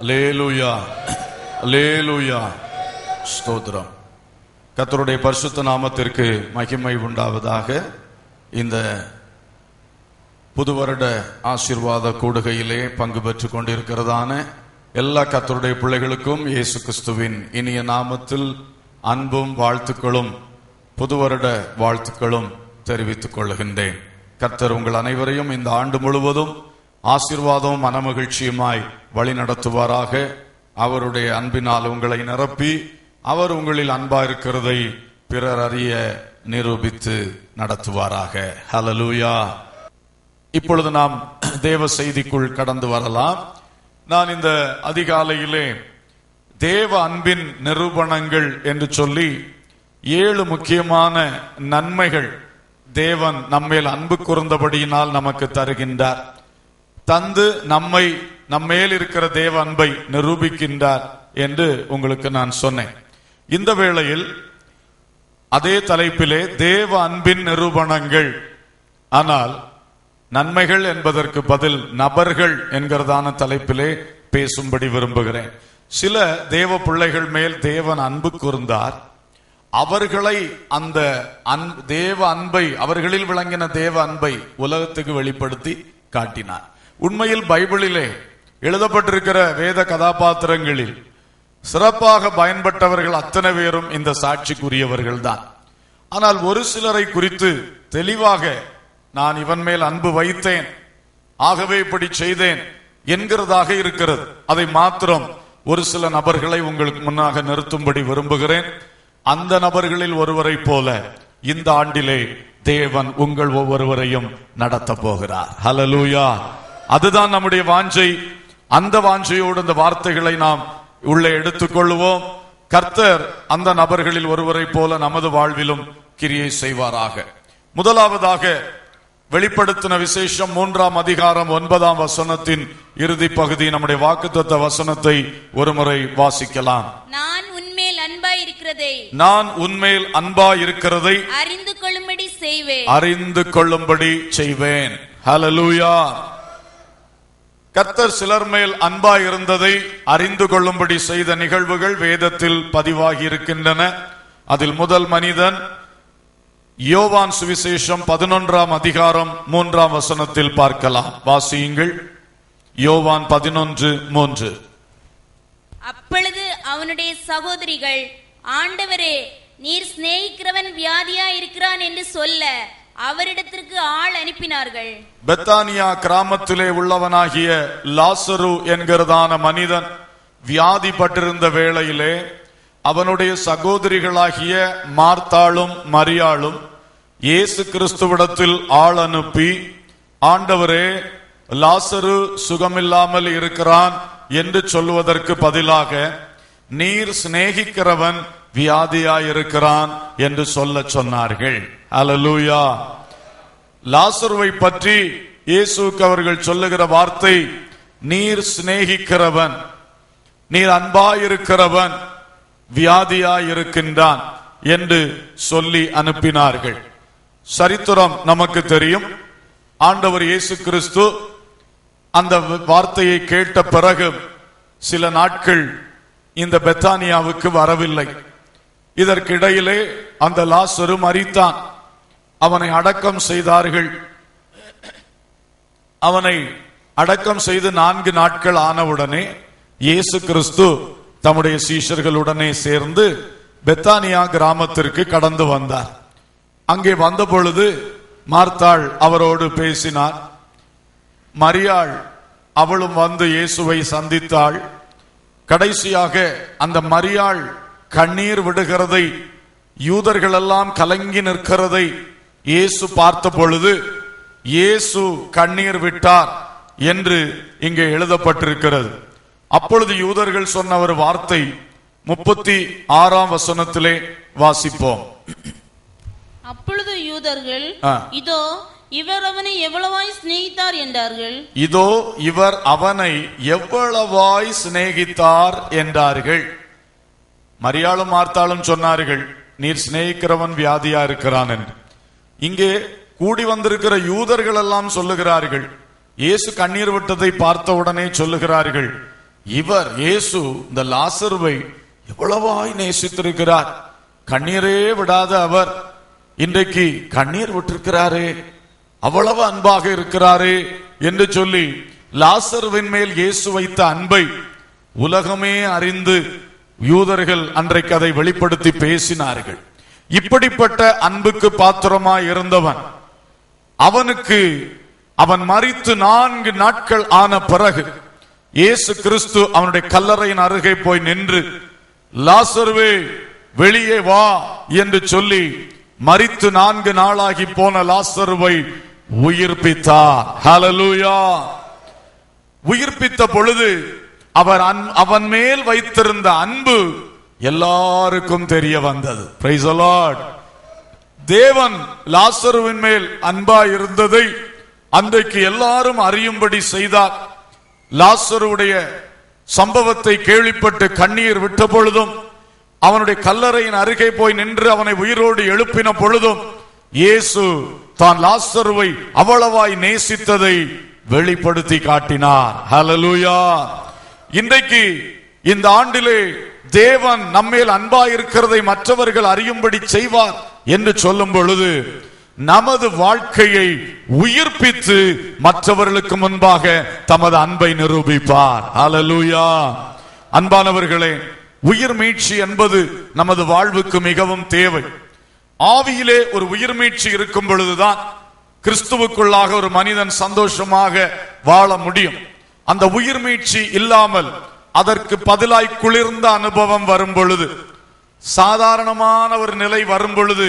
லேலுயா லேலுயா ஸ்தோத்ரம் கத்தருடைய பரிசுத்த நாமத்திற்கு மகிமை உண்டாவதாக இந்த புது வருட ஆசீர்வாத கூடுகையிலே பங்கு பெற்றுக் கொண்டிருக்கிறதான எல்லா கத்தருடைய பிள்ளைகளுக்கும் இயேசு கிறிஸ்துவின் இனிய நாமத்தில் அன்பும் வாழ்த்துக்களும் புது வருட வாழ்த்துக்களும் தெரிவித்துக் கொள்கின்றேன். கர்த்தர் உங்கள் அனைவரையும் இந்த ஆண்டு முழுவதும் ஆசிர்வாதமும் மனமகிழ்ச்சியுமாய் வழி நடத்துவாராக அவருடைய அன்பினால் உங்களை நிரப்பி அவர் உங்களில் அன்பா இருக்கிறதை பிறர் அறிய நிரூபித்து நடத்துவாராக. ஹலலூயா இப்பொழுது நாம் தேவ செய்திக்குள் கடந்து வரலாம். நான் இந்த அதிகாலையிலே தேவ அன்பின் நிரூபணங்கள் என்று சொல்லி ஏழு முக்கியமான நன்மைகள் தேவன் நம்மேல் அன்பு கூர்ந்தபடியினால் நமக்கு தருகின்றார். தந்து நம்மை நம்மேல் இருக்கிற தேவ அன்பை நிரூபிக்கின்றார் என்று உங்களுக்கு நான் சொன்னேன். இந்த வேளையில் அதே தலைப்பிலே தேவ அன்பின் நிரூபணங்கள். ஆனால் நன்மைகள் என்பதற்கு பதில் நபர்கள் என்கிறதான தலைப்பிலே பேசும்படி விரும்புகிறேன். சில தேவ பிள்ளைகள் மேல் தேவன் அன்பு கூர்ந்தார். அவர்களை அந்த அன்- தேவ அன்பை அவர்களில் விளங்கின தேவ அன்பை உலகத்துக்கு வெளிப்படுத்தி காட்டினார். உண்மையில் பைபிளிலே எழுதப்பட்டிருக்கிற வேத கதாபாத்திரங்களில் சிறப்பாக பயன்பட்டவர்கள் அத்தனை பேரும் இந்த சாட்சிக்குரியவர்கள் தான் ஆனால் ஒரு சிலரை குறித்து தெளிவாக நான் இவன் மேல் அன்பு வைத்தேன் ஆகவே இப்படி செய்தேன் என்கிறதாக இருக்கிறது. அதை மாத்திரம் ஒரு சில நபர்களை உங்களுக்கு முன்னாக நிறுத்தும்படி விரும்புகிறேன். அந்த நபர்களில் ஒருவரை போல இந்த ஆண்டிலே தேவன் உங்கள் ஒவ்வொருவரையும் நடத்த போகிறார். ஹலலூயா அதுதான் நம்முடைய வாஞ்சை. அந்த வாஞ்சையோடு அந்த வார்த்தைகளை நாம் உள்ளே எடுத்துக்கொள்வோம் கர்த்தர் அந்த நபர்களில் ஒருவரை போல நமது வாழ்விலும் கிரியை செய்வாராக. முதலாவதாக வெளிப்படுத்தின விசேஷம் மூன்றாம் அதிகாரம் ஒன்பதாம் வசனத்தின் இறுதி பகுதி நம்முடைய வாக்குத்தத்த வசனத்தை ஒருமுறை வாசிக்கலாம். நான் உன்மேல் அன்பாய் இருக்கிறதை நான் உன்மேல் அன்பா இருக்கிறதை அறிந்து கொள்ளும்படி செய்வேன். அறிந்து கொள்ளும்படி செய்வேன். ஹalleluya கர்த்தர் சிலர் மேல் அன்பா இருந்ததை அறிந்து கொள்ளும்படி செய்த நிகழ்வுகள் வேதத்தில் பதிவாகி இருக்கின்றன அதில் முதல் மனிதன் யோவான் சுவிசேஷம் பதினொன்றாம் அதிகாரம் மூன்றாம் வசனத்தில் பார்க்கலாம். வாசியுங்கள். யோவான் பதினொன்று மூன்று. அப்பொழுது அவனுடைய சகோதரிகள் ஆண்டவரே நீர் சிநேகிக்கிறவன் வியாதியா இருக்கிறான் என்று சொல்ல அவரிடத்திற்கு ஆள் அனுப்பினார்கள். பெத்தானியா கிராமத்திலே உள்ளவனாகிய லாசரு என்கிறதான மனிதன் வியாதிப்பட்டிருந்த வேளையிலே அவனுடைய சகோதரிகளாகிய மார்த்தாளும் மரியாளும் இயேசு கிறிஸ்துவிடத்தில் ஆள் அனுப்பி ஆண்டவரே லாசரு சுகமில்லாமல் இருக்கிறான் என்று சொல்வதற்கு பதிலாக நீர் சிநேகிக்கிறவன் வியாதியாயிருக்கிறான் என்று சொல்ல சொன்னார்கள். அலலூயா லாசருவை பற்றி இயேசுக்கு அவர்கள் சொல்லுகிற வார்த்தை நீர் சிநேகிக்கிறவன் நீர் அன்பாயிருக்கிறவன் வியாதியாயிருக்கின்றான் என்று சொல்லி அனுப்பினார்கள். சரித்திரம் நமக்கு தெரியும். ஆண்டவர் இயேசு கிறிஸ்து அந்த வார்த்தையை கேட்ட பிறகு சில நாட்கள் இந்த பெத்தானியாவுக்கு வரவில்லை. இதற்கிடையிலே அந்த லாசரு மறித்தான் அவனை அடக்கம் செய்தார்கள். அவனை அடக்கம் செய்து நான்கு நாட்கள் ஆனவுடனே இயேசு கிறிஸ்து தம்முடைய சீஷர்களுடனே சேர்ந்து பெத்தானியா கிராமத்திற்கு கடந்து வந்தார். அங்கே வந்த பொழுது மார்த்தாள் அவரோடு பேசினார். மரியாள் அவளும் வந்து இயேசுவை சந்தித்தாள். கடைசியாக அந்த மரியாள் கண்ணீர் விடுகிறதை யூதர்கள் எல்லாம் கலங்கி நிற்கிறதை இயேசு பார்த்த பொழுது இயேசு கண்ணீர் விட்டார் என்று இங்கே எழுதப்பட்டிருக்கிறது. அப்பொழுது யூதர்கள் சொன்ன ஒரு வார்த்தை முப்பத்தி ஆறாம் வசனத்திலே வாசிப்போம். அப்பொழுது யூதர்கள். இதோ இவர் அவனை எவ்வளவாய் சிநேகித்தார் என்றார்கள்? இதோ இவர் அவனை எவ்வளவாய் சிநேகித்தார் என்றார்கள். மரியாளும் மார்த்தாலும் சொன்னார்கள் நீர் சிநேகிக்கிறவன் வியாதியா இருக்கிறான் என்று இங்கே கூடி வந்திருக்கிற யூதர்கள் எல்லாம் சொல்லுகிறார்கள் இயேசு கண்ணீர் விட்டதை பார்த்த உடனே சொல்லுகிறார்கள் இவர் இயேசு இந்த லாசருவை எவ்வளவாய் நேசித்திருக்கிறார் கண்ணீரே விடாத அவர் இன்றைக்கு கண்ணீர் விட்டிருக்கிறாரே அவ்வளவு அன்பாக இருக்கிறாரே என்று சொல்லி லாசருவின் மேல் இயேசு வைத்த அன்பை உலகமே அறிந்து யூதர்கள் அன்றைக்கு அதை வெளிப்படுத்தி பேசினார்கள். இப்படிப்பட்ட அன்புக்கு பாத்திரமாய் இருந்தவன் அவனுக்கு அவன் மறித்து நான்கு நாட்கள் ஆன பிறகு இயேசு கிறிஸ்து அவனுடைய கல்லறையின் அருகே போய் நின்று லாசருவே வெளியே வா என்று சொல்லி மறித்து நான்கு நாளாகி போன லாசருவை உயிர்ப்பித்தார். உயிர்ப்பித்த பொழுது அவர் அன்- அவன் மேல் வைத்திருந்த அன்பு எல்லாருக்கும் தெரிய வந்தது. தேவன் லாசருவின் மேல் அன்பா இருந்ததை அன்றைக்கு எல்லாரும் அறியும்படி செய்தார். லாசருடைய சம்பவத்தை கேள்விப்பட்டு கண்ணீர் விட்ட பொழுதும் அவனுடைய கல்லறையின் அருகே போய் நின்று அவனை உயிரோடு எழுப்பின பொழுதும் இயேசு தான் லாசருவை அவ்வளவாய் நேசித்ததை வெளிப்படுத்தி காட்டினார். ஹலலூயா இன்றைக்கு இந்த ஆண்டிலே தேவன் நம்மேல் அன்பா இருக்கிறதை மற்றவர்கள் அறியும்படி செய்வார் என்று சொல்லும் பொழுது நமது வாழ்க்கையை உயிர்ப்பித்து மற்றவர்களுக்கு முன்பாக தமது அன்பை நிரூபிப்பார். அலலூயா அன்பானவர்களே உயிர் மீட்சி என்பது நமது வாழ்வுக்கு மிகவும் தேவை. ஆவியிலே ஒரு உயிர் மீட்சி இருக்கும் பொழுதுதான் கிறிஸ்துவுக்குள்ளாக ஒரு மனிதன் சந்தோஷமாக வாழ முடியும். அந்த உயிர் மீட்சி இல்லாமல் அதற்கு பதிலாய் குளிர்ந்த அனுபவம் வரும் பொழுது சாதாரணமான ஒரு நிலை வரும் பொழுது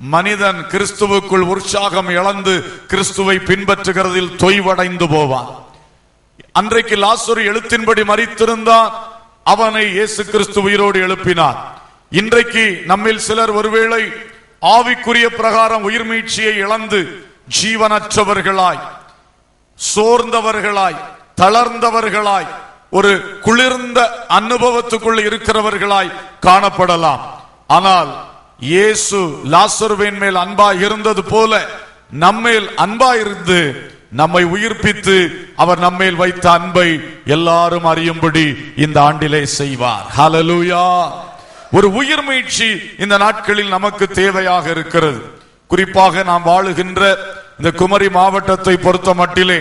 மனிதன் கிறிஸ்துவுக்குள் உற்சாகம் இழந்து கிறிஸ்துவை பின்பற்றுகிறதில் தொய்வடைந்து போவான். அன்றைக்கு லாசரு எழுத்தின்படி மறித்திருந்தான் அவனை இயேசு கிறிஸ்து உயிரோடு எழுப்பினார். இன்றைக்கு நம்மில் சிலர் ஒருவேளை ஆவிக்குரிய பிரகாரம் உயிர் மீட்சியை இழந்து ஜீவனற்றவர்களாய் சோர்ந்தவர்களாய் தளர்ந்தவர்களாய் ஒரு குளிர்ந்த அனுபவத்துக்குள் இருக்கிறவர்களாய் காணப்படலாம். ஆனால் இயேசு லாசருவின் மேல் அன்பா இருந்தது போல நம்மேல் அன்பா இருந்து நம்மை உயிர்ப்பித்து அவர் நம்மேல் வைத்த அன்பை எல்லாரும் அறியும்படி இந்த ஆண்டிலே செய்வார். ஹலலூயா ஒரு உயிர் மீட்சி இந்த நாட்களில் நமக்கு தேவையாக இருக்கிறது. குறிப்பாக நாம் வாழுகின்ற இந்த குமரி மாவட்டத்தை பொறுத்த மட்டிலே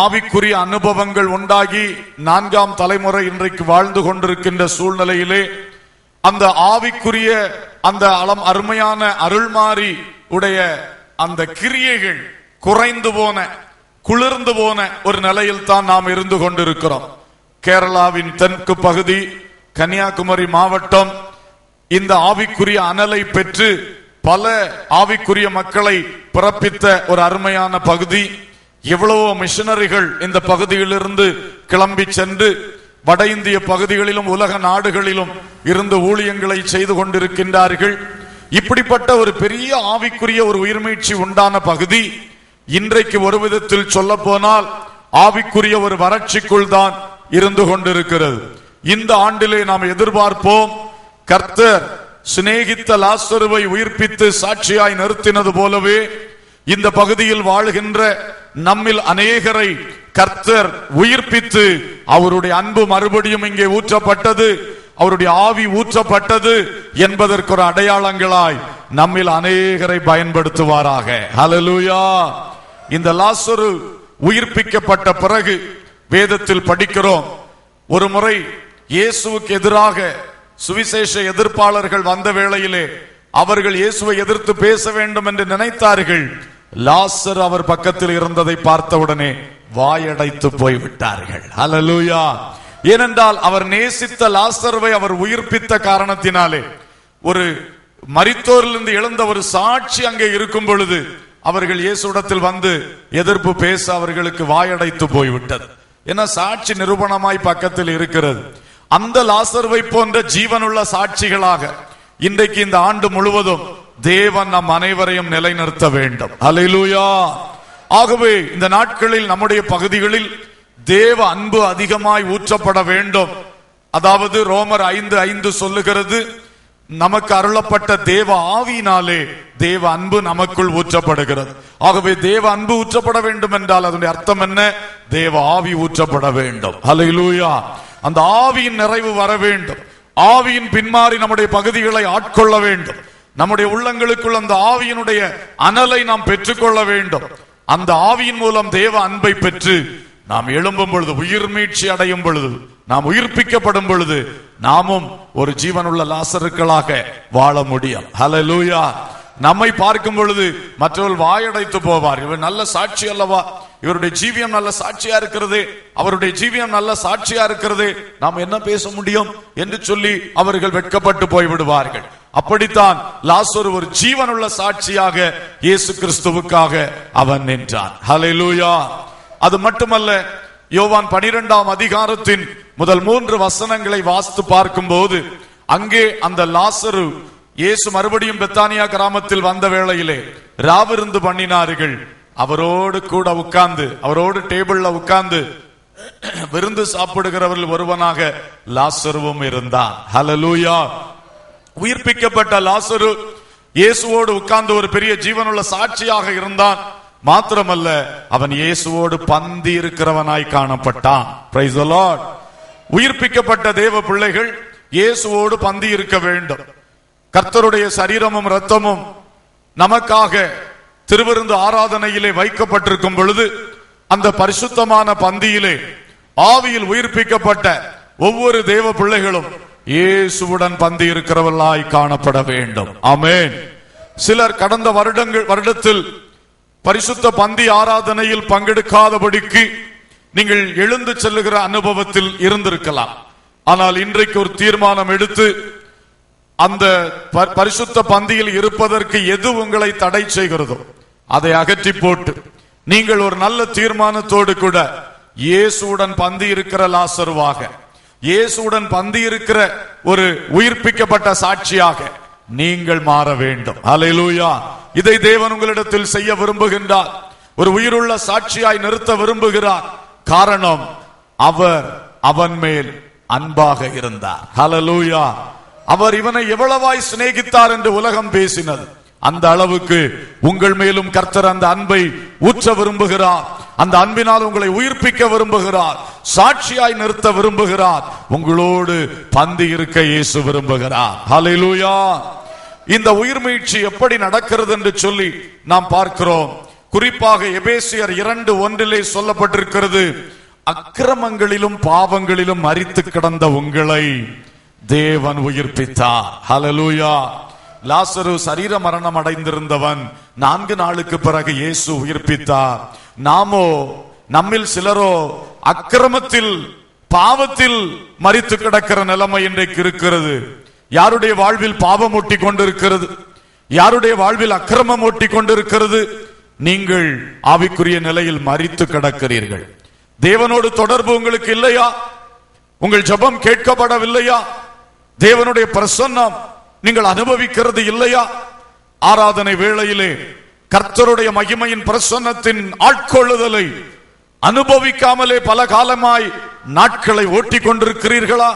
ஆவிக்குரிய அனுபவங்கள் உண்டாகி நான்காம் தலைமுறை இன்றைக்கு வாழ்ந்து கொண்டிருக்கின்ற சூழ்நிலையிலே அந்த ஆவிக்குரிய அந்த அலம் அருமையான அருள்மாறி உடைய அந்த கிரியைகள் குறைந்து போன குளிர்ந்து போன ஒரு நிலையில் தான் நாம் இருந்து கொண்டிருக்கிறோம். கேரளாவின் தெற்கு பகுதி கன்னியாகுமரி மாவட்டம் இந்த ஆவிக்குரிய அனலை பெற்று பல ஆவிக்குரிய மக்களை பிறப்பித்த ஒரு அருமையான பகுதி. எவ்வளவோ மிஷனரிகள் இந்த பகுதியிலிருந்து கிளம்பி சென்று வட இந்திய பகுதிகளிலும் உலக நாடுகளிலும் இருந்து ஊழியங்களை செய்து கொண்டிருக்கின்றார்கள். இப்படிப்பட்ட ஒரு பெரிய ஆவிக்குரிய ஒரு உயிர்மீழ்ச்சி உண்டான பகுதி இன்றைக்கு ஒரு விதத்தில் சொல்ல போனால் ஆவிக்குரிய ஒரு வறட்சிக்குள் தான் இருந்து கொண்டிருக்கிறது. இந்த ஆண்டிலே நாம் எதிர்பார்ப்போம் கர்த்தர் சிநேகித்த லாசருவை உயிர்ப்பித்து சாட்சியாய் நிறுத்தினது போலவே இந்த பகுதியில் வாழுகின்ற நம்மில் அநேகரை கர்த்தர் உயிர்ப்பித்து அவருடைய அன்பு மறுபடியும் இங்கே ஊற்றப்பட்டது அவருடைய ஆவி ஊற்றப்பட்டது என்பதற்கு ஒரு அடையாளங்களாய் நம்மில் அநேகரை பயன்படுத்துவாராக. ஹலலூயா இந்த லாசரு உயிர்ப்பிக்கப்பட்ட பிறகு வேதத்தில் படிக்கிறோம் ஒரு முறை இயேசுவுக்கு எதிராக சுவிசேஷ எதிர்ப்பாளர்கள் வந்த வேளையிலே அவர்கள் இயேசுவை எதிர்த்து பேச வேண்டும் என்று நினைத்தார்கள். லாசர் அவர் பக்கத்தில் இருந்ததை பார்த்தவுடனே வாயடைத்து போய்விட்டார்கள். அலலூயா ஏனென்றால் அவர் நேசித்த லாசர்வை அவர் உயிர்ப்பித்த காரணத்தினாலே ஒரு மரித்தோரிலிருந்து எழுந்த ஒரு சாட்சி அங்கே இருக்கும் பொழுது அவர்கள் இயேசுடத்தில் வந்து எதிர்ப்பு பேச அவர்களுக்கு வாயடைத்து போய்விட்டது. ஏன்னா சாட்சி நிரூபணமாய் பக்கத்தில் இருக்கிறது. அந்த லாசர்வை போன்ற ஜீவனுள்ள சாட்சிகளாக இன்றைக்கு இந்த ஆண்டு முழுவதும் தேவன் நம் அனைவரையும் நிலைநிறுத்த வேண்டும். அல்லேலூயா ஆகவே இந்த நாட்களில் நம்முடைய பகுதிகளில் தேவ அன்பு அதிகமாய் ஊற்றப்பட வேண்டும். அதாவது ரோமர் ஐந்து ஐந்து சொல்லுகிறது நமக்கு அருளப்பட்ட தேவ ஆவியினாலே தேவ அன்பு நமக்குள் ஊற்றப்படுகிறது. ஆகவே தேவ அன்பு ஊற்றப்பட வேண்டும் என்றால் அதனுடைய அர்த்தம் என்ன? தேவ ஆவி ஊற்றப்பட வேண்டும். அலையிலூயா அந்த ஆவியின் நிறைவு வர வேண்டும். ஆவியின் பின்மாறி நம்முடைய பகுதிகளை ஆட்கொள்ள வேண்டும். நம்முடைய உள்ளங்களுக்குள் அந்த ஆவியினுடைய அனலை நாம் பெற்றுக்கொள்ள வேண்டும். அந்த ஆவியின் மூலம் தேவ அன்பை பெற்று நாம் எழும்பும் பொழுது உயிர் மீட்சி அடையும் பொழுது நாம் உயிர்ப்பிக்கப்படும் பொழுது நாமும் ஒரு ஜீவனுள்ள லாசருக்களாக வாழ முடியும். ஹalleluya நம்மை பார்க்கும் பொழுது மற்றவர்கள் வாயடைத்து போவார் இவர் நல்ல சாட்சி அல்லவா? இவருடைய ஜீவியம் நல்ல சாட்சியா இருக்கிறது. அவருடைய ஜீவியம் நல்ல சாட்சியா இருக்கிறது. நாம் என்ன பேச முடியும் என்று சொல்லி அவர்கள் வெட்கப்பட்டு போய் விடுவார்கள் அப்படித்தான் லாசர் ஒரு ஜீவனுள்ள சாட்சியாக இயேசு கிறிஸ்துவுக்காக அவன் நின்றான். ஹalleluya அது மட்டுமல்ல யோவான் பனிரெண்டாம் அதிகாரத்தின் முதல் மூன்று வசனங்களை வாசித்து பார்க்கும்போது அங்கே அந்த லாசரு இயேசு மறுபடியும் பெத்தானியா கிராமத்தில் வந்த வேளையிலே ராவிருந்து பண்ணினார்கள். அவரோடு கூட உட்கார்ந்து அவரோடு டேபிள்ல உட்கார்ந்து விருந்து சாப்பிடுகிறவர்கள் ஒருவனாக லாசருவும் இருந்தான். ஹலலூயா உயிர்ப்பிக்கப்பட்ட லாசரு இயேசுவோடு உட்கார்ந்து ஒரு பெரிய ஜீவனுள்ள சாட்சியாக இருந்தான். மாத்திரமல்ல அவன் இயேசுவோடு பந்தி இருக்கிறவனாய் காணப்பட்டான். உயிர்ப்பிக்கப்பட்ட தேவ பிள்ளைகள் இயேசுவோடு பந்தி இருக்க வேண்டும். கர்த்தருடைய சரீரமும் இரத்தமும் நமக்காக திருவிருந்து ஆராதனையிலே வைக்கப்பட்டிருக்கும் பொழுது அந்த பரிசுத்தமான பந்தியிலே ஆவியில் உயிர்ப்பிக்கப்பட்ட ஒவ்வொரு தேவ பிள்ளைகளும் இயேசுவுடன் பந்தி இருக்கிறவர்களாய் காணப்பட வேண்டும். அமேன் சிலர் கடந்த வருடங்கள் வருடத்தில் பரிசுத்த பந்தி ஆராதனையில் பங்கெடுக்காதபடிக்கு நீங்கள் எழுந்து செல்லுகிற அனுபவத்தில் இருந்திருக்கலாம். ஆனால் இன்றைக்கு ஒரு தீர்மானம் எடுத்து அந்த பரிசுத்த பந்தியில் இருப்பதற்கு எது உங்களை தடை செய்கிறதோ அதை அகற்றி போட்டு நீங்கள் ஒரு நல்ல தீர்மானத்தோடு கூட இயேசுடன் பந்தி இருக்கிற லாசருவாக இயேசுடன் பந்தி இருக்கிற ஒரு உயிர்ப்பிக்கப்பட்ட சாட்சியாக நீங்கள் மாற வேண்டும். ஹalleluya இதை தேவன் உங்களிடத்தில் செய்ய விரும்புகின்றார். ஒரு உயிருள்ள சாட்சியாய் நிறுத்த விரும்புகிறார். காரணம் அவர் அவன் மேல் அன்பாக இருந்தார். ஹலலூயா அவர் இவனை எவ்வளவாய் சிநேகித்தார் என்று உலகம் பேசினது. அந்த அளவுக்கு உங்கள் மேலும் கர்த்தர் அந்த அன்பை ஊற்ற விரும்புகிறார். அந்த அன்பினால் உங்களை உயிர்ப்பிக்க விரும்புகிறார். சாட்சியாய் நிறுத்த விரும்புகிறார். உங்களோடு பந்து இருக்க இயேசு விரும்புகிறார். ஹalleluya இந்த உயிர் உயிர்மீழ்ச்சி எப்படி நடக்கிறது என்று சொல்லி நாம் பார்க்கிறோம். குறிப்பாக எபேசியர் இரண்டு ஒன்றிலே சொல்லப்பட்டிருக்கிறது அக்கிரமங்களிலும் பாவங்களிலும் அரித்து கிடந்த உங்களை. தேவன் உயிர்ப்பித்தார். ஹலலூயா லாசரு சரீர மரணம் அடைந்திருந்தவன் நான்கு நாளுக்கு பிறகு இயேசு உயிர்ப்பித்தார். நாமோ நம்மில் சிலரோ அக்கிரமத்தில் பாவத்தில் மறித்து கிடக்கிற நிலைமை இன்றைக்கு இருக்கிறது. யாருடைய வாழ்வில் பாவம் ஒட்டி கொண்டிருக்கிறது? யாருடைய வாழ்வில் அக்கிரமம் ஒட்டி கொண்டிருக்கிறது? நீங்கள் ஆவிக்குரிய நிலையில் மறித்து கிடக்கிறீர்கள். தேவனோடு தொடர்பு உங்களுக்கு இல்லையா? உங்கள் ஜெபம் கேட்கப்படவில்லையா? தேவனுடைய பிரசன்னம் நீங்கள் அனுபவிக்கிறது இல்லையா? ஆராதனை வேளையிலே கர்த்தருடைய மகிமையின் பிரசன்னத்தின் ஆட்கொள்ளுதலை அனுபவிக்காமலே பல காலமாய் நாட்களை ஓட்டி கொண்டிருக்கிறீர்களா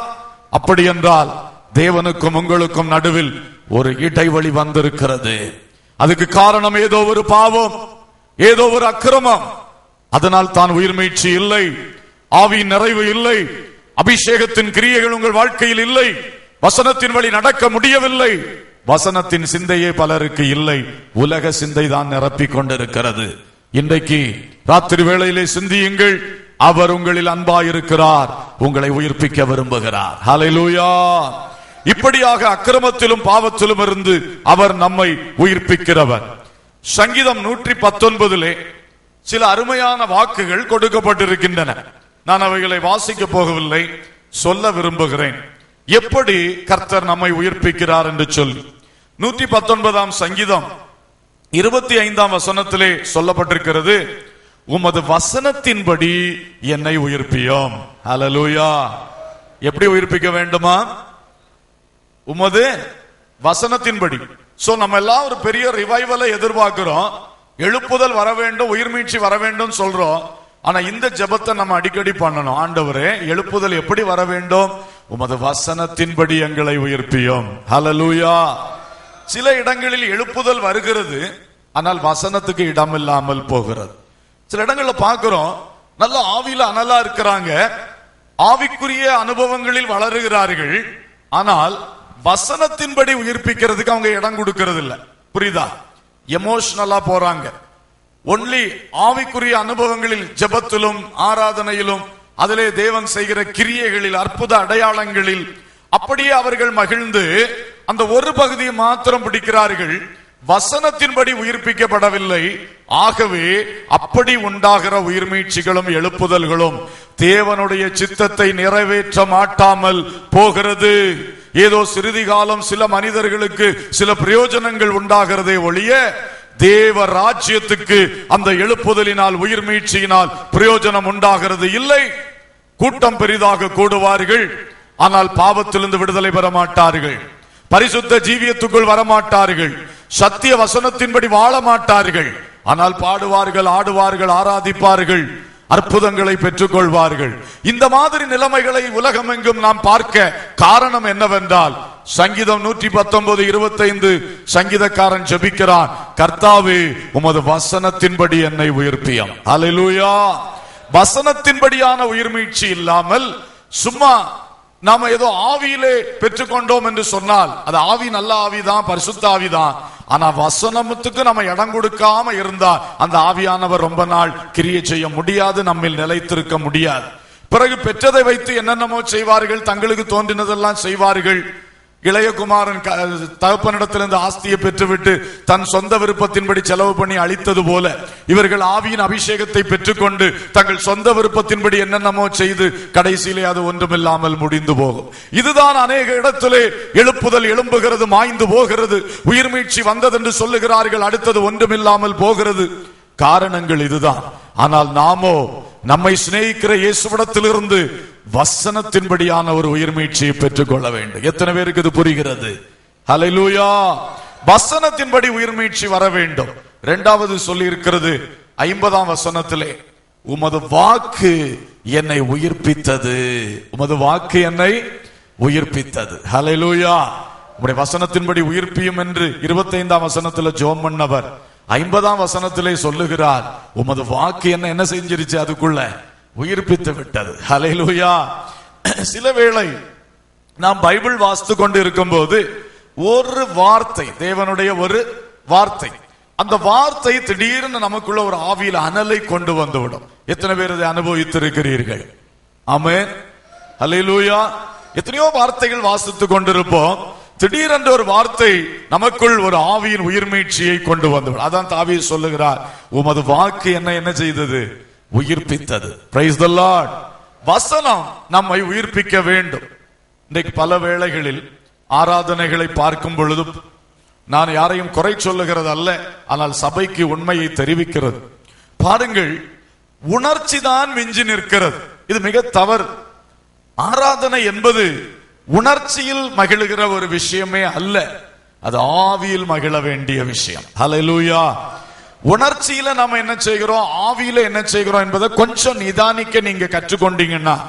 அப்படி என்றால் தேவனுக்கும் உங்களுக்கும் நடுவில் ஒரு இடைவெளி வந்திருக்கிறது. அதுக்கு காரணம் ஏதோ ஒரு பாவம் ஏதோ ஒரு அக்கிரமம். அதனால் தான் உயிர் மீட்சி இல்லை ஆவியின் நிறைவு இல்லை அபிஷேகத்தின் கிரியைகள் உங்கள் வாழ்க்கையில் இல்லை. வசனத்தின் வழி நடக்க முடியவில்லை. வசனத்தின் சிந்தையே பலருக்கு இல்லை. உலக சிந்தை தான் நிரப்பிக் கொண்டிருக்கிறது. இன்றைக்கு ராத்திரி வேளையிலே சிந்தியுங்கள். அவர் உங்களில் அன்பாயிருக்கிறார். உங்களை உயிர்ப்பிக்க விரும்புகிறார். ஹalleluya இப்படியாக அக்கிரமத்திலும் பாவத்திலும் இருந்து அவர் நம்மை உயிர்ப்பிக்கிறவர். சங்கீதம் நூற்றி பத்தொன்பதிலே சில அருமையான வாக்குகள் கொடுக்கப்பட்டிருக்கின்றன. நான் அவைகளை வாசிக்க போகவில்லை. சொல்ல விரும்புகிறேன். எப்படி கர்த்தர் நம்மை உயிர்ப்பிக்கிறார் என்று சொல்லி. நூற்றி பத்தொன்பதாம் சங்கீதம் இருபத்தி ஐந்தாம் வசனத்திலே சொல்லப்பட்டிருக்கிறது உமது வசனத்தின்படி என்னை உயிர்ப்பியோம். அலலூயா எப்படி உயிர்ப்பிக்க வேண்டுமா? உமது வசனத்தின்படி. சோ நம்ம எல்லாம் ஒரு பெரிய ரிவைவலை எதிர்பார்க்கிறோம். எழுப்புதல் வர வேண்டும் உயிர்மீட்சி வர வேண்டும் சொல்றோம். ஆனா இந்த ஜெபத்தை நம்ம அடிக்கடி பண்ணணும். ஆண்டவரே எழுப்புதல் எப்படி வர வேண்டும்? உமது வசனத்தின்படி எங்களை உயிர்ப்பியும். ஹலலூயா சில இடங்களில் எழுப்புதல் வருகிறது ஆனால் வசனத்துக்கு இடம் இல்லாமல் போகிறது. சில இடங்கள்ல பார்க்கிறோம் நல்ல ஆவியில அனலா இருக்கிறாங்க. ஆவிக்குரிய அனுபவங்களில் வளருகிறார்கள். ஆனால் வசனத்தின்படி உயிர்ப்பிக்கிறதுக்கு அவங்க இடம் கொடுக்கறது இல்லை புரியுதா எமோஷனலா போறாங்க. ஒன்லி ஆவிக்குரிய அனுபவங்களில் ஜெபத்திலும் ஆராதனையிலும் அதிலே தேவன் செய்கிற கிரியைகளில் அற்புத அடையாளங்களில் அப்படியே அவர்கள் மகிழ்ந்து அந்த ஒரு பகுதியை மாத்திரம் பிடிக்கிறார்கள். வசனத்தின்படி உயிர்ப்பிக்கப்படவில்லை. ஆகவே அப்படி உண்டாகிற உயிர்மீழ்ச்சிகளும் எழுப்புதல்களும் தேவனுடைய சித்தத்தை நிறைவேற்ற மாட்டாமல் போகிறது. ஏதோ சிறிது காலம் சில மனிதர்களுக்கு சில பிரயோஜனங்கள் உண்டாகிறதே ஒழிய தேவ ராஜ்யத்துக்கு அந்த எழுப்புதலினால் உயிர் மீட்சியினால் பிரயோஜனம் உண்டாகிறது. இல்லை கூட்டம் பெரிதாக கூடுவார்கள் ஆனால் பாவத்திலிருந்து விடுதலை பெற மாட்டார்கள் பரிசுத்த ஜீவியத்துக்குள் வரமாட்டார்கள் சத்திய வசனத்தின்படி வாழ மாட்டார்கள் ஆனால் பாடுவார்கள் ஆடுவார்கள் ஆராதிப்பார்கள். அற்புதங்களை பெற்றுக்கொள்வார்கள். இந்த மாதிரி நிலைமைகளை உலகமெங்கும் நாம் பார்க்க காரணம் என்னவென்றால் சங்கீதம் நூற்றி பத்தொன்பது இருபத்தைந்து சங்கீதக்காரன் ஜெபிக்கிறான் கர்த்தாவே உமது வசனத்தின்படி என்னை உயிர்ப்பியம். அல்லேலூயா வசனத்தின்படியான உயிர்மீழ்ச்சி இல்லாமல் சும்மா நாம ஏதோ ஆவியிலே பெற்றுக்கொண்டோம் என்று சொன்னால் அது ஆவி நல்ல ஆவிதான் பரிசுத்த ஆவிதான். ஆனா வசனத்துக்கு நம்ம இடம் கொடுக்காம இருந்தா அந்த ஆவியானவர் ரொம்ப நாள் கிரியை செய்ய முடியாது நம்மில் நிலைத்திருக்க முடியாது. பிறகு பெற்றதை வைத்து என்னென்னமோ செய்வார்கள் தங்களுக்கு தோன்றினதெல்லாம் செய்வார்கள். இளையகுமாரன் க- தகப்பனிடத்திலிருந்து ஆஸ்தியை பெற்றுவிட்டு தன் சொந்த விருப்பத்தின்படி செலவு பண்ணி அழித்தது போல இவர்கள் ஆவியின் அபிஷேகத்தை பெற்றுக்கொண்டு தங்கள் சொந்த விருப்பத்தின்படி என்னென்னமோ செய்து கடைசியிலே அது ஒன்றுமில்லாமல் முடிந்து போகும். இதுதான் அநேக இடத்திலே எழுப்புதல் எழும்புகிறது மாய்ந்து போகிறது. உயிர்மீழ்ச்சி வந்ததென்று சொல்லுகிறார்கள் அடுத்தது ஒன்றுமில்லாமல் போகிறது. காரணங்கள் இதுதான். ஆனால் நாமோ நம்மை சிநேகிக்கிற இயேசுவிடத்திலிருந்து வசனத்தின்படியான ஒரு உயிர்மீழ்ச்சியை பெற்றுக்கொள்ள வேண்டும். எத்தனை பேருக்கு இது புரிகிறது? ஹalleluya வசனத்தின்படி உயிர்மீழ்ச்சி வர வேண்டும். இரண்டாவது சொல்லி இருக்கிறது ஐம்பதாம் வசனத்திலே உமது வாக்கு என்னை உயிர்ப்பித்தது. உமது வாக்கு என்னை உயிர்ப்பித்தது. ஹalleluya உம்முடைய வசனத்தின்படி உயிர்ப்பியும் என்று இருபத்தைந்தாம் வசனத்துல ஜோம் பண்ணவர். ஐம்பதாம் வசனத்திலே சொல்லுகிறார் உமது வாக்கு என்ன என்ன செஞ்சிருச்சு அதுக்குள்ள? உயிர்ப்பித்து விட்டது. ஹalleluya. சில வேளை நாம் பைபிள் வாசித்து கொண்டு இருக்கும்போது ஒரு வார்த்தை தேவனுடைய ஒரு வார்த்தை அந்த வார்த்தை திடீர்னு நமக்குள்ள ஒரு ஆவியில் அனலை கொண்டு வந்துவிடும். எத்தனை பேர் இதை அனுபவித்திருக்கிறீர்கள்? ஆமே ஹலையிலூயா எத்தனையோ வார்த்தைகள் வாசித்துக் கொண்டிருப்போம். திடீரென்று ஒரு வார்த்தை நமக்குள் ஒரு ஆவியின் உயிர்மீழ்ச்சியை கொண்டு வந்துவிடும். அதான் தாவி சொல்லுகிறார் உமது வாக்கு என்ன என்ன செய்தது? உயிர்ப்பித்தது. பிரைஸ் த லார்ட் வசனம் நம்மை உயிர்ப்பிக்க வேண்டும். இன்றைக்கு பல வேளைகளில் ஆராதனைகளை பார்க்கும் பொழுது நான் யாரையும் குறை சொல்லுகிறது அல்ல ஆனால் சபைக்கு உண்மையை தெரிவிக்கிறது. பாருங்கள் உணர்ச்சி தான் மிஞ்சி நிற்கிறது. இது மிக தவறு. ஆராதனை என்பது உணர்ச்சியில் மகிழுகிற ஒரு விஷயமே அல்ல. அது ஆவியில் மகிழ வேண்டிய விஷயம். ஹலலூயா உணர்ச்சியில நாம என்ன செய்கிறோம்? ஆவியில என்ன செய்கிறோம் என்பதை கொஞ்சம் நிதானிக்க நீங்க கற்றுக்கொண்டீங்கன்னா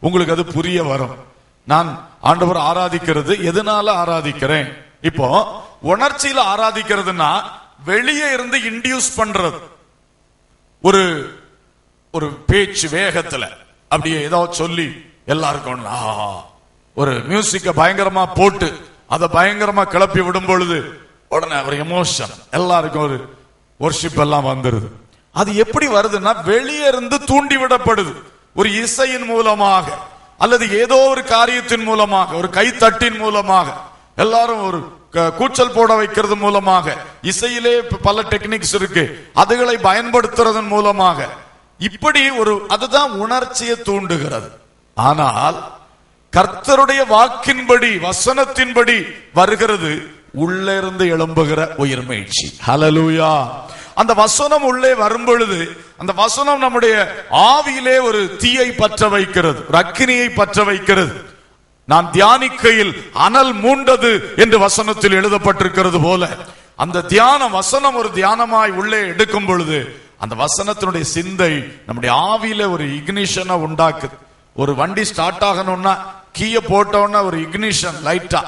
உங்களுக்கு அது புரிய வரும். நான் ஆண்டவர் ஆராதிக்கிறது எதனால ஆராதிக்கிறேன்? இப்போ உணர்ச்சியில ஆராதிக்கிறதுனா வெளியே இருந்து இன்டியூஸ் பண்றது. ஒரு ஒரு பேச்சு வேகத்துல. அப்படியே ஏதோ சொல்லி எல்லாருக்கும் ஆஹா, ஒரு மியூசிக்கை பயங்கரமா போட்டு அதை பயங்கரமா கிளப்பி விடும் பொழுது உடனே ஒரு எமோஷன் எல்லாருக்கும் ஒரு ஒர்ஷிப் எல்லாம் வந்துருது. அது எப்படி வருதுன்னா வெளியே இருந்து தூண்டி விடப்படுது. ஒரு இசையின் மூலமாக அல்லது ஏதோ ஒரு காரியத்தின் மூலமாக ஒரு கைத்தட்டின் மூலமாக எல்லாரும் ஒரு க- கூச்சல் போட வைக்கிறது மூலமாக இசையிலே பல டெக்னிக்ஸ் இருக்கு. அதுகளை பயன்படுத்துறதன் மூலமாக இப்படி ஒரு அதுதான் உணர்ச்சியை தூண்டுகிறது. ஆனால் கர்த்தருடைய வாக்கின்படி வசனத்தின்படி வருகிறது. உள்ளே இருந்து எழும்புகிற உயிர்மீழ்ச்சி ஹலலூயா அந்த வசனம் உள்ளே வரும் பொழுது அந்த வசனம் நம்முடைய ஆவியிலே ஒரு தீயை பற்ற வைக்கிறது ரக்கினியை பற்ற வைக்கிறது. நான் தியானிக்கையில் அனல் மூண்டது என்று வசனத்தில் எழுதப்பட்டிருக்கிறது போல அந்த தியானம் வசனம் ஒரு தியானமாய் உள்ளே எடுக்கும் பொழுது அந்த வசனத்தினுடைய சிந்தை நம்முடைய ஆவியில ஒரு இக்னிஷனை உண்டாக்குது. ஒரு வண்டி ஸ்டார்ட் ஆகணும்னா கீய போட்டோன்னா ஒரு இக்னிஷன் லைட்டா.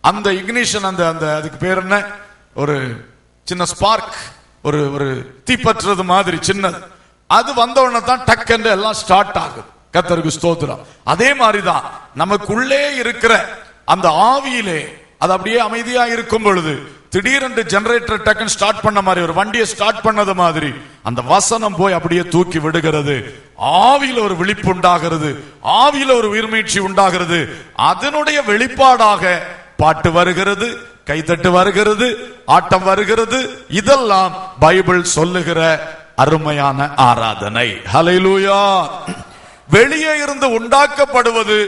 அந்த இக்னிஷன் அந்த அந்த அதுக்கு பேர் என்ன? ஒரு சின்ன ஸ்பார்க் ஒரு ஒரு தீப்பற்றுறது மாதிரி சின்னது. அது வந்தவுடனே தான் டக்குன்னு எல்லாம் ஸ்டார்ட் ஆகுது. கத்தருக்கு ஸ்தோத்திரம். அதே மாதிரி தான் நமக்குள்ளே இருக்கிற அந்த ஆவியிலே அது அப்படியே அமைதியா இருக்கும் பொழுது திடீரென்று ஜெனரேட்டர் டக்குன்னு ஸ்டார்ட் பண்ண மாதிரி ஒரு வண்டியை ஸ்டார்ட் பண்ணது மாதிரி அந்த வசனம் போய் அப்படியே தூக்கி விடுகிறது. ஆவியில ஒரு விழிப்பு உண்டாகிறது. ஆவியில ஒரு உயிர்மீழ்ச்சி உண்டாகிறது. அதனுடைய வெளிப்பாடாக பாட்டு வருகிறது கைத்தட்டு வருகிறது ஆட்டம் வருகிறது. இதெல்லாம் பைபிள் சொல்லுகிற அருமையான ஆராதனை. ஹலைலூயா வெளியே இருந்து உண்டாக்கப்படுவது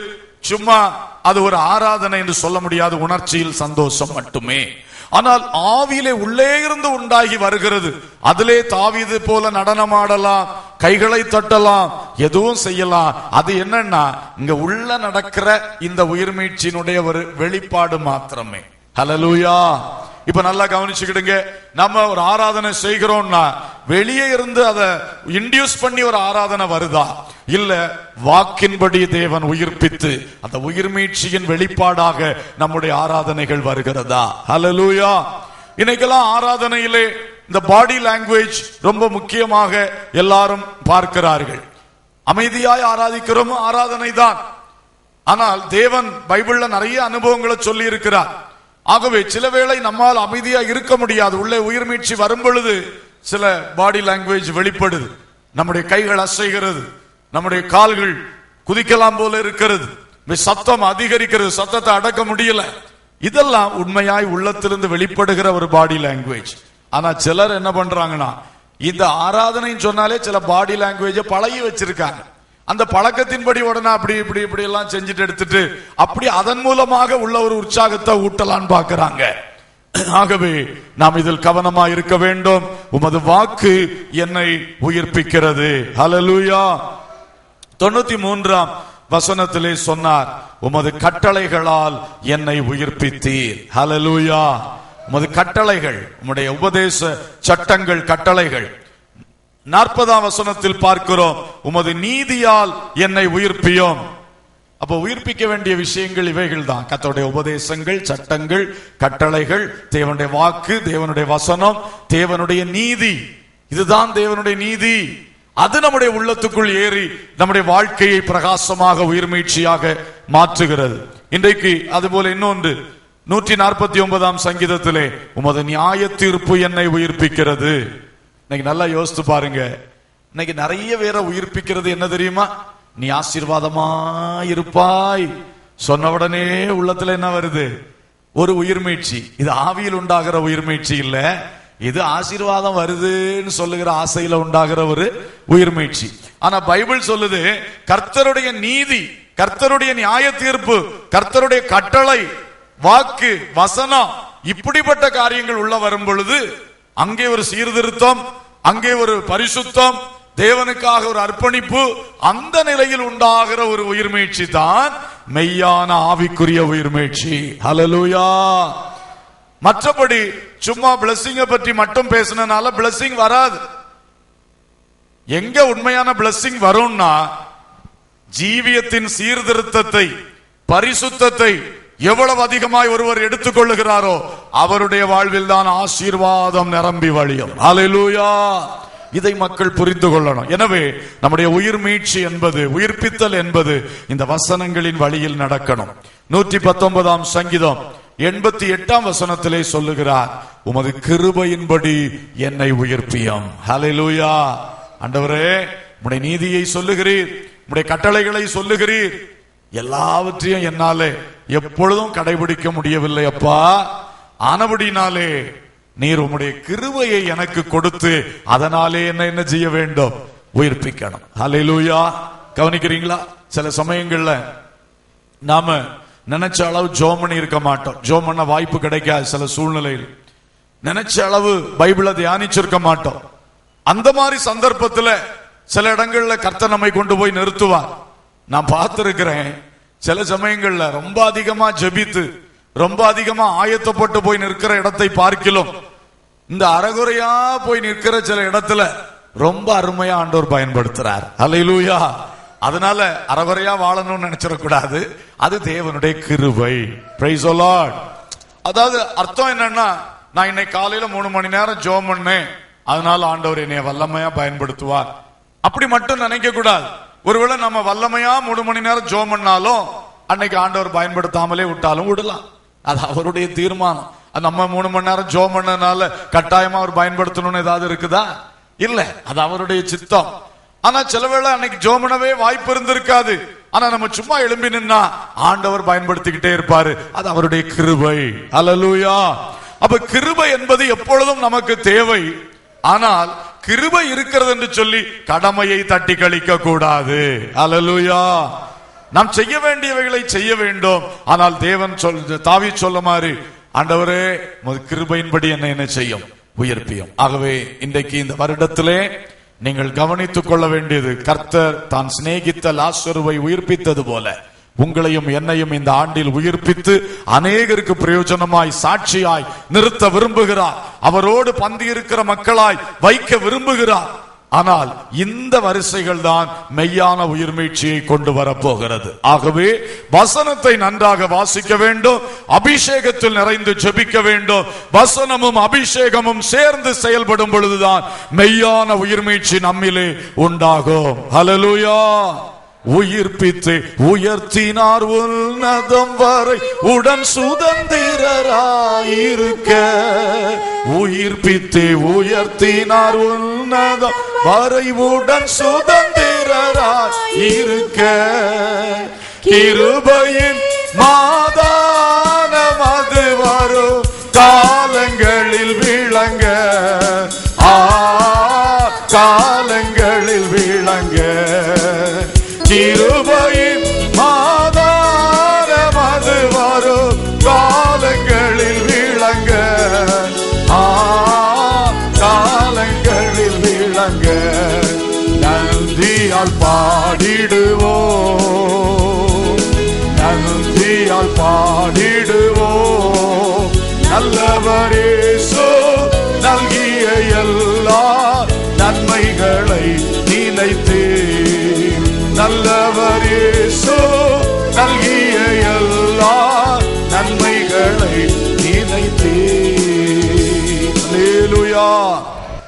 சும்மா அது ஒரு ஆராதனை என்று சொல்ல முடியாது உணர்ச்சியில் சந்தோஷம் மட்டுமே. ஆனால் ஆவியிலே உள்ளே இருந்து உண்டாகி வருகிறது. அதிலே தாவிது போல நடனமாடலாம் கைகளை தட்டலாம் எதுவும் செய்யலாம். அது என்னன்னா இங்க உள்ள நடக்கிற இந்த உயிர்மீட்சியினுடைய ஒரு வெளிப்பாடு மாத்திரமே. ஹலலூயா இப்ப நல்லா கவனிச்சுக்கிடுங்க. நம்ம ஒரு ஆராதனை செய்கிறோம்னா வெளியே இருந்து அதை இன்டியூஸ் பண்ணி ஒரு ஆராதனை வருதா? இல்ல வாக்கின்படி தேவன் உயிர்ப்பித்து அந்த உயிர்மீட்சியின் வெளிப்பாடாக நம்முடைய ஆராதனைகள் வருகிறதா? ஹலலூயா இன்னைக்கெல்லாம் ஆராதனையிலே இந்த பாடி லாங்குவேஜ் ரொம்ப முக்கியமாக எல்லாரும் பார்க்கிறார்கள். அமைதியாய் ஆராதிக்கிறோமோ ஆராதனை தான் ஆனால் தேவன் பைபிள்ல நிறைய அனுபவங்களை சொல்லி இருக்கிறார் ஆகவே சில வேளை நம்மால் அமைதியா இருக்க முடியாது. உள்ளே உயிர் மீட்சி வரும் பொழுது சில பாடி லாங்குவேஜ் வெளிப்படுது. நம்முடைய கைகள் அசைகிறது. நம்முடைய கால்கள் குதிக்கலாம் போல இருக்கிறது. சத்தம் அதிகரிக்கிறது. சத்தத்தை அடக்க முடியல. இதெல்லாம் உண்மையாய் உள்ளத்திலிருந்து வெளிப்படுகிற ஒரு பாடி லாங்குவேஜ் ஆனா சிலர் என்ன பண்றாங்கன்னா இந்த ஆராதனைன்னு சொன்னாலே சில பாடி லாங்குவேஜ பழகி வச்சிருக்காங்க. அந்த பழக்கத்தின்படி உடனே அப்படி இப்படி இப்படி எல்லாம் செஞ்சுட்டு எடுத்துட்டு அப்படி அதன் மூலமாக உள்ள ஒரு உற்சாகத்தை ஊட்டலான்னு பாக்குறாங்க ஆகவே நாம் இதில் கவனமா இருக்க வேண்டும். உமது வாக்கு என்னை உயிர்ப்பிக்கிறது. ஹலலூயா தொண்ணூத்தி மூன்றாம் வசனத்திலே சொன்னார் உமது கட்டளைகளால் என்னை உயிர்ப்பித்தீர். ஹலலூயா உமது கட்டளைகள் உம்முடைய உபதேச சட்டங்கள் கட்டளைகள் நாற்பதாம் வசனத்தில் பார்க்கிறோம் உமது நீதியால் என்னை உயிர்ப்பியோம். அப்ப உயிர்ப்பிக்க வேண்டிய விஷயங்கள் இவைகள் தான் கத்தோடைய உபதேசங்கள் சட்டங்கள் கட்டளைகள் தேவனுடைய வாக்கு தேவனுடைய வசனம் தேவனுடைய நீதி. இதுதான் தேவனுடைய நீதி. அது நம்முடைய உள்ளத்துக்குள் ஏறி நம்முடைய வாழ்க்கையை பிரகாசமாக உயிர்மீழ்ச்சியாக மாற்றுகிறது. இன்றைக்கு அதுபோல இன்னொன்று. நூற்றி நாற்பத்தி ஒன்பதாம் சங்கீதத்திலே உமது நியாய தீர்ப்பு என்னை உயிர்ப்பிக்கிறது. இன்னைக்கு நல்லா யோசித்து பாருங்க. இன்னைக்கு நிறைய பேரை உயிர்ப்பிக்கிறது என்ன தெரியுமா? நீ ஆசீர்வாதமா இருப்பாய். சொன்ன உடனே உள்ளத்துல என்ன வருது? ஒரு உயிர் மீட்சி இது ஆவியில் உண்டாகிற உயிர் மீட்சி இல்ல. இது ஆசீர்வாதம் வருதுன்னு சொல்லுகிற ஆசையில உண்டாகிற ஒரு உயிர் மீட்சி ஆனா பைபிள் சொல்லுது கர்த்தருடைய நீதி கர்த்தருடைய நியாய தீர்ப்பு கர்த்தருடைய கட்டளை வாக்கு வசனம் இப்படிப்பட்ட காரியங்கள் உள்ள வரும் பொழுது அங்கே ஒரு சீர்திருத்தம் அங்கே ஒரு பரிசுத்தம் தேவனுக்காக ஒரு அர்ப்பணிப்பு அந்த நிலையில் உண்டாகிற ஒரு உயிர்மீழ்ச்சி தான் மெய்யான ஆவிக்குரிய உயிர்மீழ்ச்சி ஹலலூயா மற்றபடி சும்மா பிளஸ்ஸிங்க பற்றி மட்டும் பேசினால பிளஸ்ஸிங் வராது. எங்க உண்மையான பிளஸ்ஸிங் வரும்னா ஜீவியத்தின் சீர்திருத்தத்தை பரிசுத்தத்தை எவ்வளவு அதிகமாய் ஒருவர் எடுத்துக்கொள்ளுகிறாரோ அவருடைய வாழ்வில் தான் ஆசீர்வாதம் நிரம்பி வழியும். அலையூயா இதை மக்கள் புரிந்து கொள்ளணும். எனவே நம்முடைய உயிர் மீட்சி என்பது உயிர்ப்பித்தல் என்பது இந்த வசனங்களின் வழியில் நடக்கணும். நூற்றி பத்தொன்பதாம் சங்கீதம் எண்பத்தி எட்டாம் வசனத்திலே சொல்லுகிறார் உமது கிருபையின்படி என்னை உயிர்ப்பியம். ஹலெலூயா ஆண்டவரே உடைய நீதியை சொல்லுகிறீர் உடைய கட்டளைகளை சொல்லுகிறீர் எல்லாவற்றையும் என்னாலே எப்பொழுதும் கடைபிடிக்க முடியவில்லை அப்பா. ஆனபடினாலே நீர் உம்முடைய கிருவையை எனக்கு கொடுத்து அதனாலே என்ன என்ன செய்ய வேண்டும்? உயிர்ப்பிக்கணும். ஹalleluya கவனிக்கிறீங்களா? சில சமயங்கள்ல நாம நினைச்ச அளவு ஜோம் பண்ணி இருக்க மாட்டோம். ஜோம் பண்ண வாய்ப்பு கிடைக்காது சில சூழ்நிலையில். நினைச்ச அளவு பைபிளை தியானிச்சிருக்க மாட்டோம். அந்த மாதிரி சந்தர்ப்பத்துல சில இடங்கள்ல கர்த்த நம்மை கொண்டு போய் நிறுத்துவார். நான் பார்த்திருக்கிறேன். சில சமயங்கள்ல ரொம்ப அதிகமா ஜெபித்து ரொம்ப அதிகமா ஆயத்தப்பட்டு போய் நிற்கிற இடத்தை பார்க்கலாம் இந்த அறகுறையா போய் நிற்கிற சில இடத்துல ரொம்ப அருமையா ஆண்டோர் பயன்படுத்துறார். அலையிலூயா அதனால அறகுறையா வாழணும்னு நினைச்சிடக்கூடாது. அது தேவனுடைய கிருபை. அதாவது அர்த்தம் என்னன்னா நான் இன்னைக்கு காலையில மூணு மணி நேரம் ஜோம் பண்ணேன். அதனால ஆண்டவர் என்னைய வல்லமையா பயன்படுத்துவார். அப்படி மட்டும் நினைக்க கூடாது ஒருவேளை நம்ம வல்லமையா மூணு மணி நேரம் ஜோம் பண்ணாலும் அன்னைக்கு ஆண்டவர் பயன்படுத்தாமலே விட்டாலும் விடலாம். அது அவருடைய தீர்மானம். அது நம்ம மூணு மணி நேரம் ஜோம் பண்ணனால கட்டாயமா அவர் பயன்படுத்தணும்னு ஏதாவது இருக்குதா? இல்ல. அது அவருடைய சித்தம். ஆனா சில வேளை அன்னைக்கு ஜோமனவே வாய்ப்பு இருந்திருக்காது. ஆனா நம்ம சும்மா எழும்பி நின்னா ஆண்டவர் பயன்படுத்திக்கிட்டே இருப்பாரு. அது அவருடைய கிருபை. அலலூயா அப்ப கிருபை என்பது எப்பொழுதும் நமக்கு தேவை. ஆனால் கிருபை இருக்கிறது என்று சொல்லி கடமையை தட்டி கழிக்க கூடாது. அல்லேலூயா நாம் செய்ய வேண்டியவைகளை செய்ய வேண்டும். ஆனால் தேவன் சொல் தாவி சொல்ல மாதிரி ஆண்டவரே கிருபையின்படி என்ன என்ன செய்யும் உயர்ப்பியும். ஆகவே இன்றைக்கு இந்த வருடத்திலே நீங்கள் கவனித்துக் கொள்ள வேண்டியது கர்த்தர் தான் சிநேகித்த லாசருவை உயிர்ப்பித்தது போல. உங்களையும் என்னையும் இந்த ஆண்டில் உயிர்ப்பித்து அநேகருக்கு பிரயோஜனமாய் சாட்சியாய் நிறுத்த விரும்புகிறார். அவரோடு பந்தி இருக்கிற மக்களாய் வைக்க விரும்புகிறார். ஆனால் இந்த வரிசைகள் தான் மெய்யான உயிர்மீழ்ச்சியை கொண்டு வரப்போகிறது. ஆகவே வசனத்தை நன்றாக வாசிக்க வேண்டும் அபிஷேகத்தில் நிறைந்து ஜெபிக்க வேண்டும் வசனமும் அபிஷேகமும் சேர்ந்து செயல்படும் பொழுதுதான் மெய்யான உயிர்மீழ்ச்சி நம்மிலே உண்டாகும். ஹalleluya உயிர்ப்பித்து உயர்த்தினார் உன்னதம் வரை உடன் சுதந்திரராயிருக்க. உயிர்ப்பித்து உயர்த்தினார் உன்னதம் வரை உடன் சுதந்திரராயிருக்க. கிருபையின் மாதானம் அது வரும் காலங்களில் வீ